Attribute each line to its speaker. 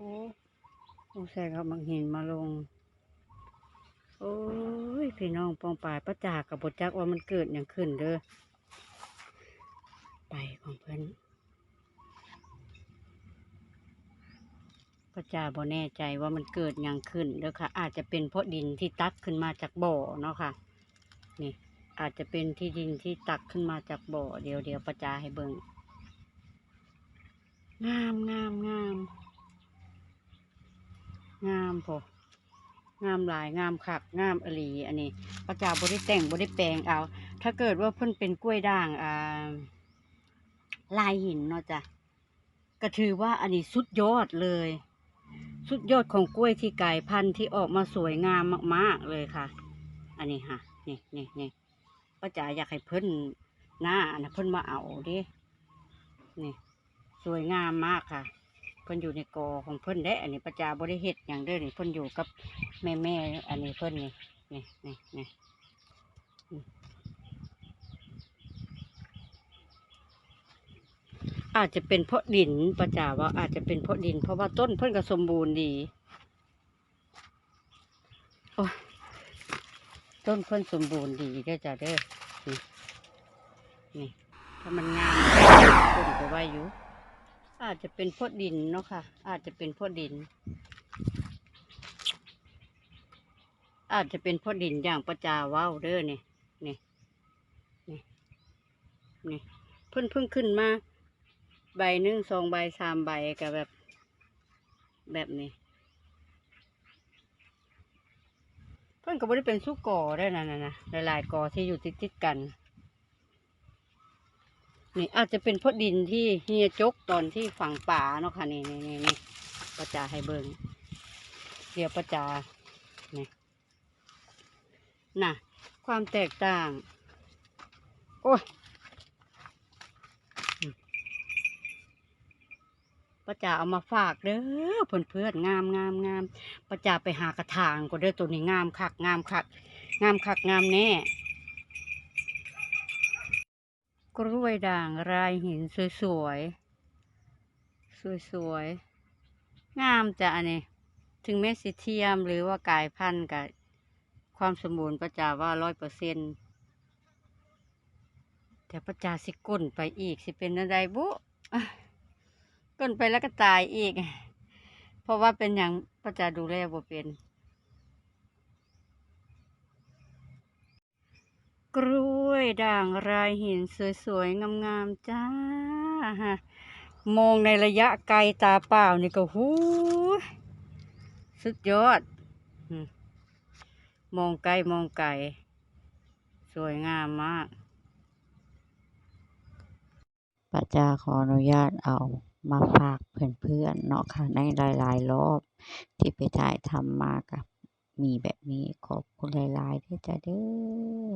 Speaker 1: โอ้สงสัยเขาบางหินมาลง โอ้ย พี่น้องปองปายประจากกับบจักว่ามันเกิดอย่างขึ้นเด้อ ไปของเพิ่อนประจาบ่แน่ใจว่ามันเกิดอย่างขึ้นเด้อค่ะ อาจจะเป็นเพราะดินที่ตักขึ้นมาจากบ่อเนาะค่ะ นี่ อาจจะเป็นที่ดินที่ตักขึ้นมาจากบ่อ เดี๋ยวเดี๋ยวประจาให้เบิ่งงามงามงาม พองามหลายงามคักงามอหลีอันนี้ประจาบได้แต่งบได้แปลงเอา ถ้าเกิดว่าเพิ่นเป็นกล้วยด่างอ่าลายหินเนาะจ้ะก็ถือว่าอันนี้สุดยอดเลย สุดยอดของกล้วยที่ไกลายพันธุ์ที่ออกมาสวยงามมาก ๆเลยค่ะ อันนี้ค่ะนี่นี่นี่ป้าจ๋าอยากให้เพิ่นหน้านะเพิ่นมาเอาดินี่ สวยงามมากค่ะ พิ่นอยู่ในกอของเพิ่นได้ อันนี้ประจาบริเฮ็ดอย่างเด้อนี่เพิ่นอยู่กับแม่แม่อันนี้เพิ่นนี่นี่นี่นี่อาจจะเป็นเพราะดินประจาว่าอาจจะเป็นเพราะดิน เพราะว่าต้นเพิ่นก็สมบูรณ์ดีโอ้ต้นเพิ่นสมบูรณ์ดีเด้อจ้าเด้อนี่นี่ถ้ามันงามต้นก็ไว้อยู่ อาจจะเป็นพราะดินเนาะค่ะ อาจจะเป็นพราะดิน อาจจะเป็นพราะดินอย่างประจาว้าเด้อนี่นี่นี่นี่เพิ่นเพิ่งขึ้นมา ใบหนึ่งสองใบสามใบกับแบบ แบบนี้ เพิ่นก็บ่ได้เป็นสู้ก่อได้นะนะนะหลายๆก่อที่อยู่ติดติดๆกัน นี่อาจจะเป็นพราะดินที่เฮียจกตอนที่ฝังป่าเนาะค่ะนี่นี่นี่นี่ประจาให้เบิงเดี๋ยวประจานี่น่ะ ความแตกต่าง โอ้ยประจาเอามาฝากเด้อเพื่อนเพื่อนงามงามงามประจาไปหากระถางก็เด้อตัวนี้งามคักงามคักงามคักงามแน่ กล้วยด่างลายหินสวยๆสวยๆงามจ้ะอันนี้ ถึงแม้สิเทียมหรือว่ากายพันธุ์กับความสมบูรณ์ประจาว่าร้อยเปอร์เซ็นแต่ประจาสิก้นไปอีกสิเป็นอะไรบุก้นไปแล้วก็ตายอีก เพราะว่าเป็นอย่างประจาดูแลบ่เป็น กล้วยด่างรายหินสวยๆ งามๆ จ้า มองในระยะไกลตาเปล่านี่ก็หูสุดยอด มองไกลมองไกลสวยงามมาก
Speaker 2: ป้าจาขออนุญาตเอามาฝากเพื่อนๆเนาะค่ะในหลายๆรอบ ที่ไปถ่ายทำมากับมีแบบนี้ขอบคุณหลายๆด้วยจ้าเด้อ